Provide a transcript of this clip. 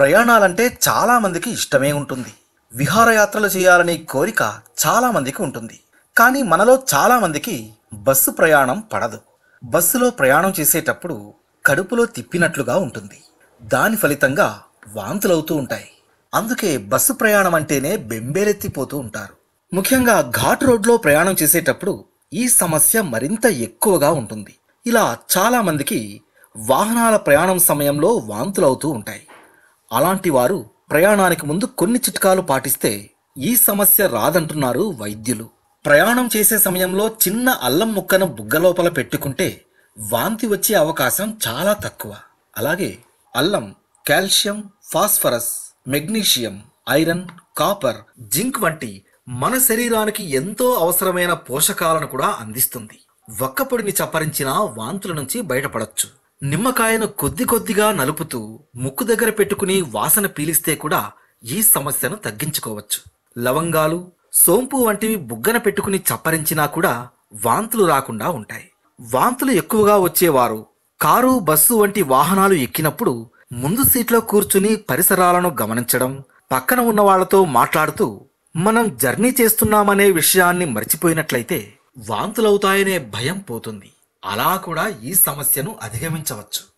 ప్రయాణాలంటే చాలామందికి ఇష్టమే ఉంటుంది. విహారయాత్రలు చేయాలనే కోరిక చాలామందికి ఉంటుంది. కానీ మనలో చాలామందికి బస్సు ప్రయాణం పడదు. బస్సులో ప్రయాణం చేసేటప్పుడు కడుపులో తిప్పినట్లుగా ఉంటుంది. దాని ఫలితంగా వాంతులవుతూ ఉంటాయి. అందుకే బస్సు ప్రయాణం అంటేనే బెంబేలెత్తిపోతూ ఉంటారు. ముఖ్యంగా ఘాట్ రోడ్లో ప్రయాణం చేసేటప్పుడు ఈ సమస్య మరింత ఎక్కువగా ఉంటుంది. ఇలా చాలామందికి వాహనాల ప్రయాణం సమయంలో వాంతులవుతూ ఉంటాయి. అలాంటి వారు ప్రయాణానికి ముందు కొన్ని చిట్కాలు పాటిస్తే ఈ సమస్య రాదంటున్నారు వైద్యులు. ప్రయాణం చేసే సమయంలో చిన్న అల్లం ముక్కను బుగ్గ లోపల పెట్టుకుంటే వాంతి వచ్చే అవకాశం చాలా తక్కువ. అలాగే అల్లం calcium phosphorus magnesium iron copper zinc వంటి మన శరీరానికి ఎంతో అవసరమైన పోషకాలను కూడా అందిస్తుంది. ఒక్కపొడిని చప్పరించిన వాంతుల నుంచి బయటపడచ్చు. నిమ్మకాయను కొద్ది కొద్దిగా నలుపుతూ ముక్కు దగ్గర పెట్టుకుని వాసన పీలిస్తే కూడా ఈ సమస్యను తగ్గించుకోవచ్చు. లవంగాలు సోంపు వంటివి బుగ్గన పెట్టుకుని చప్పరించినా కూడా వాంతులు రాకుండా ఉంటాయి. వాంతులు ఎక్కువగా వచ్చేవారు. కారు బస్సు వంటి వాహనాలు ఎక్కినప్పుడు ముందు సీట్లో కూర్చుని పరిసరాలను గమనించడం పక్కన ఉన్న వాళ్ళతో మాట్లాడుతూ మనం జర్నీ చేస్తున్నామనే విషయాన్ని మర్చిపోయినట్లయితే వాంతులవుతాయనే భయం పోతుంది. అలా కూడా ఈ సమస్యను అధిగమించవచ్చు.